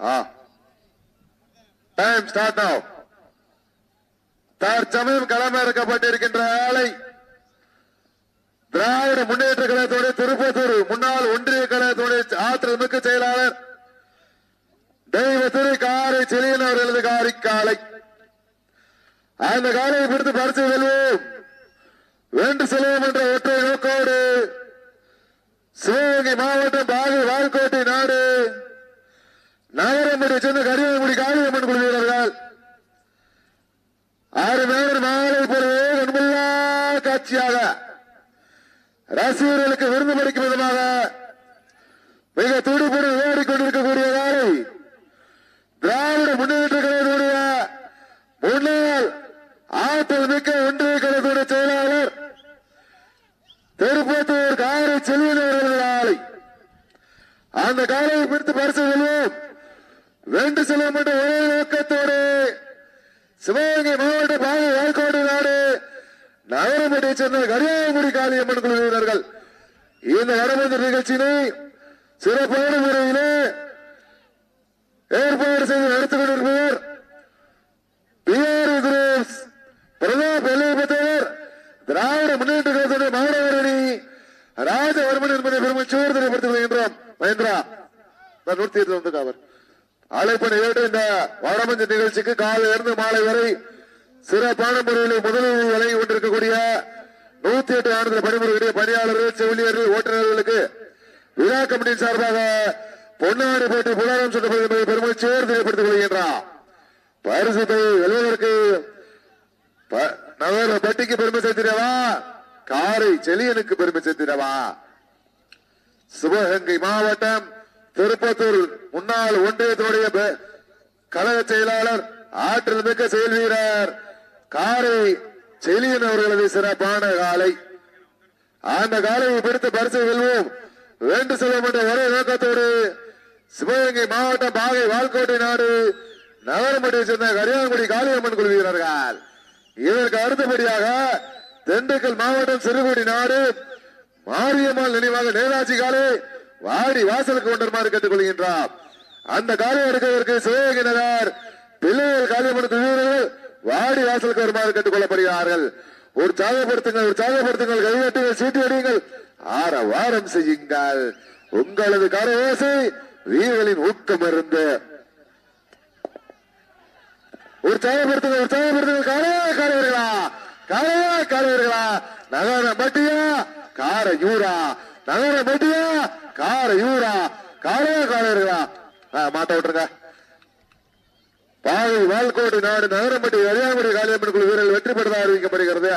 ஆ. Time start ஆகும். தற்சமயம் களமிறக்கப்பட்டிருக்கின்ற ஆலை. திராவிட முன்னேற்ற கழகத்துடைய திருப்பத்தூர் முன்னாள் ஒன்றிய கழகத்துடைய ஆற்றல் மிக்க செயலாளர் தெய்வ திரு காரை செலியன் அவர்களது காரி காலை. அந்த காலையை பிடித்து பரிசு வெல்வோம். வென்று செல்வோம் என்ற ஒற்றை நோக்கோடு சிவகங்கை மாவட்டம் பாகை வால்கோட்டை நாடு நகரம்படி சேர்ந்த கரியமுடி காளியம்மன் குழு வீரர்கள். ஆறு மேவர் மாலை பொழுது அன்புள்ளா காட்சியாக ரசிகர்களுக்கு விருந்து படிக்கும் விதமாக மிக துடிப்புடன் ஓடிக்கொண்டிருக்கக்கூடிய காலை திராவிட முன்னேற்ற கழகத்துடைய முன்னாள் ஆற்றல் மிக்க ஒன்றிய கழகத்துடைய செயலாளர் திருப்பத்தூர் காரை செல்வன் அவர்கள் அந்த காலையை பிடித்து பரிசு செல்வோம். வேண்டு செல்லும் என்ற ஒரே நோக்கத்தோடு சிவகங்கை மாவட்ட பாகை வாய்க்கோடு நாடு நகரப்பட்டியை சேர்ந்த கரியாங்குடி காளியம்மன் குழு வீரர்கள் இந்த வரவேற்பு நிகழ்ச்சியினை சிறப்பான முறையிலே ஏற்பாடு செய்து நடத்திக் கொண்டிருப்பவர் பிஆர் குரூப்ஸ் பிரதாப் எல்லைப்பட்டவர் திராவிட முன்னேற்ற கழகத்துடைய மாணவரணி ராஜவர்மன் என்பதை பெருமை சோறு தெரியப்படுத்திக் கொள்கின்றோம். மகேந்திரா நான் நூற்றி வந்து அவர் அழைப்பனை ஏற்று இந்த வடமஞ்சு நிகழ்ச்சிக்கு காலை இருந்து மாலை வரை சிறப்பான முறையில் முதலுதவி வழங்கி கொண்டிருக்கக்கூடிய நூத்தி எட்டு ஆண்டுகள் பணிபுரியக்கூடிய பணியாளர்கள் செவிலியர்கள் ஓட்டுநர்களுக்கு விழா கமிட்டியின் சார்பாக பொன்னாடி போட்டி புலாரம் சொல்லப்படுகிறது பெருமை சேர்ந்து தெரியப்படுத்திக் கொள்கின்றார். பரிசுத்தை வெல்வதற்கு நகர பட்டிக்கு பெருமை சேர்த்திடவா? காரை செலியனுக்கு பெருமை சேர்த்திடவா? சிவகங்கை மாவட்டம் திருப்பத்தூர் முன்னாள் ஒன்றியத்துடைய கழக செயலாளர் ஆற்றல் மிக்க செயல் வீரர் காரை செலியன் அவர்களது சிறப்பான காலை. அந்த காலையை பிடித்து பரிசு வெல்வோம். வேண்டு செல்வோம் என்ற ஒரே நோக்கத்தோடு சிவகங்கை மாவட்டம் பாகை வால்கோட்டை நாடு நகரமட்டியை சேர்ந்த கரியாங்குடி காளியம்மன் குழு வீரர்கள். இதற்கு அடுத்தபடியாக திண்டுக்கல் மாவட்டம் சிறுகுடி நாடு மாரியம்மாள் நினைவாக நேதாஜி காலை வாடி வாசலுக்கு ஒன்றமாறு கேட்டுக் கொள்கின்றார் அந்த காலை எடுக்கிறதற்கு சிவகங்கை பிள்ளைகள் காலியப்படுத்தும் வீரர்கள் வாடி வாசலுக்கு வருமாறு கேட்டுக் கொள்ளப்படுகிறார்கள் ஒரு சாதப்படுத்துங்கள் ஒரு சாதப்படுத்துங்கள் கைவட்டுங்கள் சீட்டு அடியுங்கள். ஆற வாரம் செய்யுங்கள். உங்களது கரவோசை வீரர்களின் ஊக்கம் இருந்து ஒரு உற்சாகப்படுத்துங்க காலையா காலைவர்களா காலையா காரவர்களா நகர மட்டியா? கார யூரா நகர மட்டியா? கார யூரா காலையா காலைவர்களா மாட்ட விட்டுருங்க. பாவை வால்கோடு நாடு நகரம்பட்டி கரியாங்குடி காளியம்மன் குழு வீரர்கள் வெற்றி பெற்றதாக அறிவிக்கப்படுகிறது.